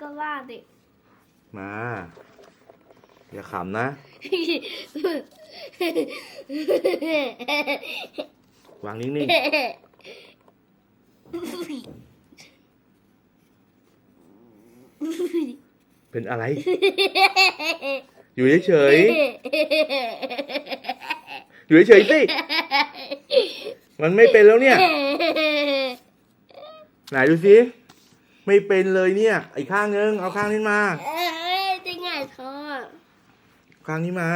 ก็ว่าดิ มา อย่าขำนะ วางนิ่งๆ เป็นอะไร อยู่เฉยๆ อยู่เฉยๆสิ มันไม่เป็นแล้วเนี่ย ไหนดูสิ ไม่เป็นเลยเนี่ย อีกข้างนึง เอาข้างนี้มา เอ้ยจะไงท้อข้างนี้มา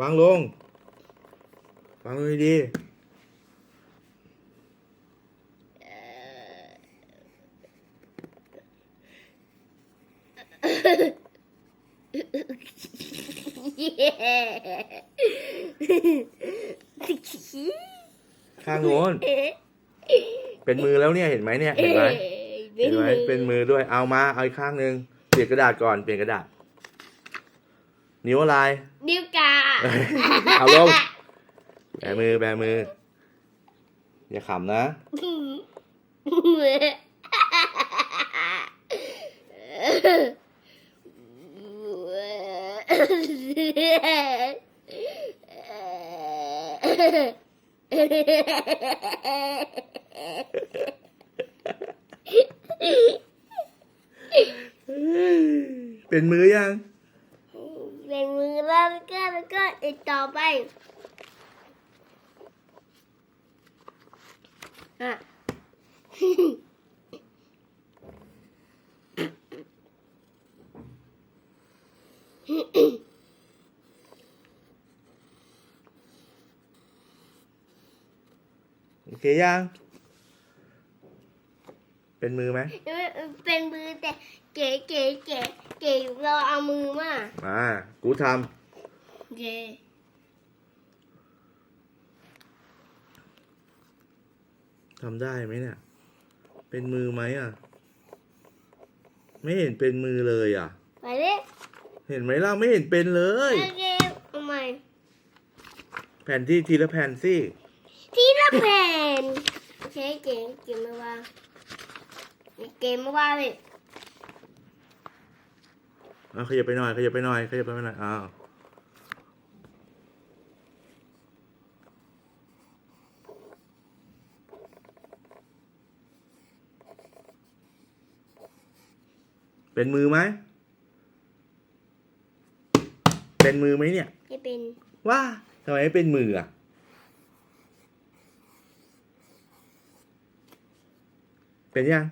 วางลง วางลงดีๆข้างโน้น เป็นมือแล้วเนี่ยเห็นไหมเนี่ยเห็นไหมเห็นไหมเป็นมือด้วยเอามาเอาอีกข้างหนึ่งเปลี่ยนกระดาษก่อนเปลี่ยนกระดาษ นิ้วอะไรนิ้วกาเอาลงแบมือแบมือ อย่าขำนะเเป็นมือยัง เป็นมือแล้วก็แล้วก็อีกต่อไป อะ โอเคยัง เป็นมือไหมเป็นมือแต่เก๋เก๋เก๋เก๋เราเอามือมามากูทเก๋ำทำได้ไหมเนี่ย เป็นมือไหมอะ ไม่เห็นเป็นมือเลยอะ ไปเลยเห็นไหมล่ะไม่เห็นเป็นเลยโอเคเอาใหม่แผ่นที่ทีละแผ่นสิ ทีละแผ่นเก๋เก๋เก๋มาวางเก๋มาวางเลยเอาขยับไปหน่อยขยับไปหน่อยขยับไปหน่อยอ้าวเป็นมือไหม เป็นมือไหมเนี่ยจะเป็น ว่าทำไมไม่เป็นมืออะ เป็นยัง